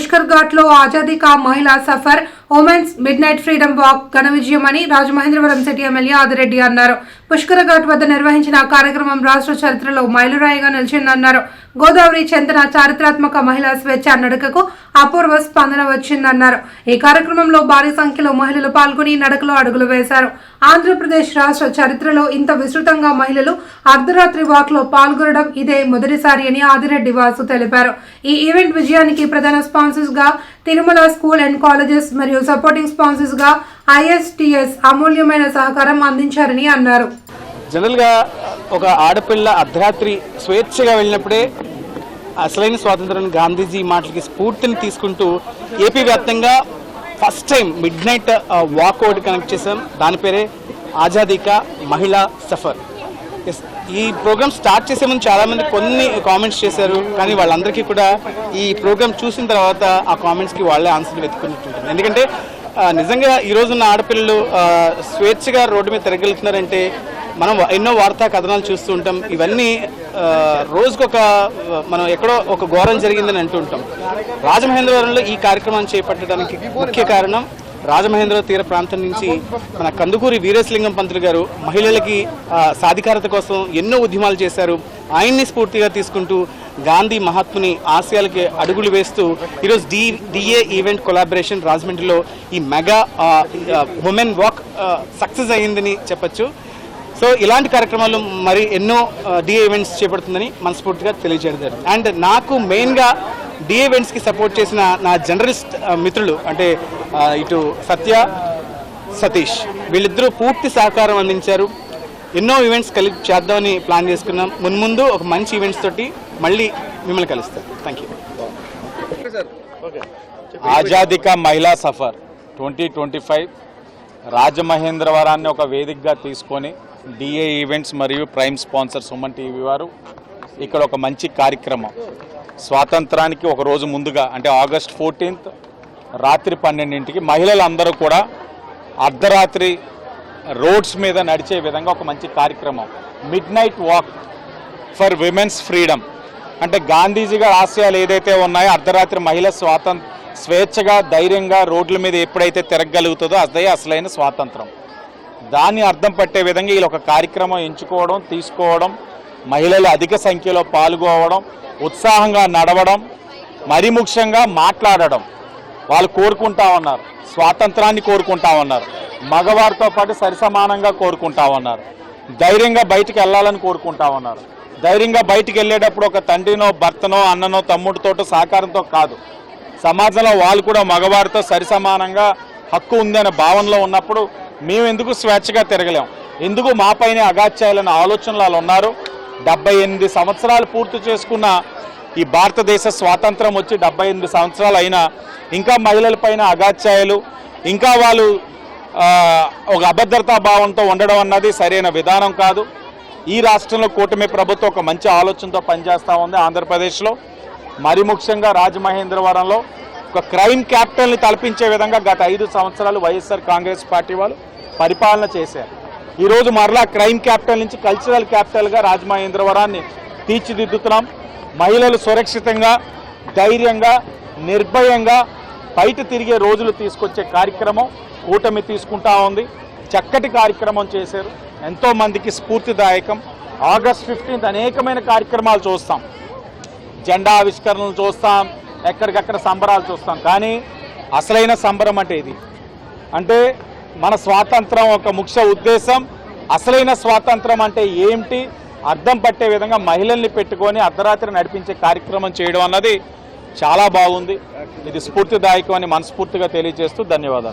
పుష్కర్ ఘాట్లో ఆజాదీ కా మహిళా సఫర్ women's midnight freedom walk ఘన అని రాజమహేంద్రవరం సిటీ ఎమ్మెల్యే ఆదిరెడ్డి అన్నారు. పుష్కర ఘాట్ వద్ద నిర్వహించిన కార్యక్రమం రాష్ట్ర చరిత్రలో మైలురాయిగా నిలిచిందన్నారు. గోదావరి చెందిన చారిత్రాత్మక మహిళా స్వేచ్ఛ నడకకు అపూర్వ స్పందన వచ్చిందన్నారు. ఈ కార్యక్రమంలో భారీ సంఖ్యలో మహిళలు పాల్గొని నడకలో అడుగులు వేశారు. ఆంధ్రప్రదేశ్ రాష్ట్ర చరిత్రలో ఇంత విస్తృతంగా మహిళలు అర్ధరాత్రి వాక్లో పాల్గొనడం ఇదే మొదటిసారి అని ఆదిరెడ్డి వాసు తెలిపారు. ఈ ఈవెంట్ విజయానికి ప్రధాన స్పాన్సర్స్గా తిరుమల స్కూల్ అండ్ కాలేజెస్ మరియు సపోర్టింగ్ స్పాన్సర్స్గా ఐఎస్టిఎస్ అమూల్యమైన సహకారం అందించారని అన్నారు. జనరల్గా ఒక ఆడపిల్ల అర్ధరాత్రి స్వేచ్ఛగా వెళ్ళినప్పుడే అసలైన స్వాతంత్రం గాంధీజీ మాటలకి స్ఫూర్తిని తీసుకుంటూ ఏపీ వ్యాప్తంగా first time midnight walk ఒకటి కనెక్ట్ చేసాం దాని పేరే ఆజాదీకా మహిళా సఫర్. ఈ ప్రోగ్రామ్ స్టార్ట్ చేసే ముందు చాలా మంది కొన్ని కామెంట్స్ చేశారు కానీ వాళ్ళందరికీ కూడా ఈ ప్రోగ్రామ్ చూసిన తర్వాత ఆ కామెంట్స్కి వాళ్ళే ఆన్సర్లు వెతుకున్నట్టుంటుంది ఎందుకంటే నిజంగా ఈ రోజున్న ఆడపిల్లలు స్వేచ్ఛగా రోడ్డు మీద తిరగలుగుతున్నారంటే మనం ఎన్నో వార్తా కథనాలు చూస్తూ ఉంటాం. ఇవన్నీ రోజుకొక మనం ఎక్కడో ఒక ఘోరం జరిగిందని అంటూ ఉంటాం. రాజమహేంద్రవరంలో ఈ కార్యక్రమాన్ని చేపట్టడానికి ముఖ్య కారణం రాజమహేంద్ర తీర ప్రాంతం నుంచి మన కందుకూరి వీరేశలింగం పంతులు గారు మహిళలకి సాధికారత కోసం ఎన్నో ఉద్యమాలు చేశారు. ఆయన్ని స్ఫూర్తిగా తీసుకుంటూ గాంధీ మహాత్ముని ఆశయాలకి అడుగులు వేస్తూ ఈరోజు డి డిఏ ఈవెంట్ కొలాబరేషన్ రాజమండ్రిలో ఈ మెగా ఉమెన్ వాక్ సక్సెస్ అయ్యిందని చెప్పొచ్చు. సో ఇలాంటి కార్యక్రమాలు మరి ఎన్నో డిఏ ఈవెంట్స్ చేపడుతుందని మనస్ఫూర్తిగా తెలియజేయడం అండ్ నాకు మెయిన్గా ఈవెంట్స్కి సపోర్ట్ చేసిన నా జర్నలిస్ట్ మిత్రులు అంటే ఇటు సత్య సతీష్ వీళ్ళిద్దరూ పూర్తి సహకారం అందించారు. ఎన్నో ఈవెంట్స్ కలిపి చేద్దామని ప్లాన్ చేసుకున్నాం. మున్ముందు ఒక మంచి ఈవెంట్స్ తోటి మళ్ళీ మిమ్మల్ని కలుస్తాం. థ్యాంక్ యూ ఆజాదిక మహిళా సఫర్ ట్వంటీ ట్వంటీ ఫైవ్ రాజమహేంద్రవరాన్ని ఒక వేదికగా తీసుకొని డిఏ ఈవెంట్స్ మరియు ప్రైమ్ స్పాన్సర్ సుమన్ టీవీ వారు ఇక్కడ ఒక మంచి కార్యక్రమం. స్వాతంత్రానికి ఒక రోజు ముందుగా అంటే ఆగస్ట్ ఫోర్టీన్త్ రాత్రి పన్నెండింటికి మహిళలందరూ కూడా అర్ధరాత్రి రోడ్స్ మీద నడిచే విధంగా ఒక మంచి కార్యక్రమం. Midnight walk for women's freedom Gandhiji Gandhiji గారి ఆశయాలు ఏదైతే ఉన్నాయో అర్ధరాత్రి మహిళ స్వాతంత్ర స్వేచ్ఛగా ధైర్యంగా రోడ్ల మీద ఎప్పుడైతే తిరగలుగుతుందో అదే అసలైన స్వాతంత్రం. దాన్ని అర్థం పట్టే విధంగా వీళ్ళు ఒక కార్యక్రమం ఎంచుకోవడం తీసుకోవడం మహిళలు అధిక సంఖ్యలో పాల్గొవడం ఉత్సాహంగా నడవడం మరి ముఖ్యంగా మాట్లాడడం. వాళ్ళు కోరుకుంటా ఉన్నారు. స్వాతంత్రాన్ని కోరుకుంటా ఉన్నారు. మగవారితో పాటు సరిసమానంగా కోరుకుంటా ఉన్నారు. ధైర్యంగా బయటికి వెళ్ళాలని కోరుకుంటా ఉన్నారు. ధైర్యంగా బయటికి వెళ్ళేటప్పుడు ఒక తండ్రినో భర్తనో అన్ననో తమ్ముడితోటో సహకారంతో కాదు. సమాజంలో వాళ్ళు కూడా మగవారితో సరిసమానంగా హక్కు ఉందనే భావనలో ఉన్నప్పుడు మేము ఎందుకు స్వేచ్ఛగా తిరగలేం? ఎందుకు మాపైనే అగాత్యాలనే ఆలోచనలు వాళ్ళు ఉన్నారు? డెబ్బై ఎనిమిది సంవత్సరాలు పూర్తి చేసుకున్న ఈ భారతదేశ స్వాతంత్రం వచ్చి డెబ్బై ఎనిమిది సంవత్సరాలు అయినా ఇంకా మహిళలపైన అగాత్యాయులు ఇంకా వాళ్ళు ఒక అభద్రతా భావంతో ఉండడం అన్నది సరైన విధానం కాదు. ఈ రాష్ట్రంలో కూటమి ప్రభుత్వం ఒక మంచి ఆలోచనతో పనిచేస్తూ ఉంది ఆంధ్రప్రదేశ్లో. మరి ముఖ్యంగా రాజమహేంద్రవరంలో ఒక క్రైమ్ క్యాపిటల్ని తలపించే విధంగా గత ఐదు సంవత్సరాలు వైఎస్ఆర్ కాంగ్రెస్ పార్టీ వాళ్ళు పరిపాలన చేశారు. ఈరోజు మరలా క్రైమ్ క్యాపిటల్ నుంచి కల్చరల్ క్యాపిటల్గా రాజమహేంద్రవరాన్ని తీర్చిదిద్దుతున్నాం. మహిళలు సురక్షితంగా ధైర్యంగా నిర్భయంగా బయట తిరిగే రోజులు తీసుకొచ్చే కార్యక్రమం కూటమి తీసుకుంటా ఉంది. చక్కటి కార్యక్రమం చేశారు. ఎంతో మందికి స్ఫూర్తిదాయకం. ఆగస్ట్ ఫిఫ్టీన్త్ అనేకమైన కార్యక్రమాలు చూస్తాం. జెండా ఆవిష్కరణలు చూస్తాం. ఎక్కడికక్కడ సంబరాలు చూస్తాం. కానీ అసలైన సంబరం అంటే ఇది. అంటే మన స్వాతంత్రం ఒక ముఖ్య ఉద్దేశం. అసలైన స్వాతంత్రం అంటే ఏమిటి? అర్థం పట్టే విధంగా మహిళల్ని పెట్టుకొని అర్ధరాత్రి నడిపించే కార్యక్రమం చేయడం అన్నది చాలా బాగుంది. ఇది స్ఫూర్తిదాయకం అని మనస్ఫూర్తిగా తెలియజేస్తూ ధన్యవాదాలు.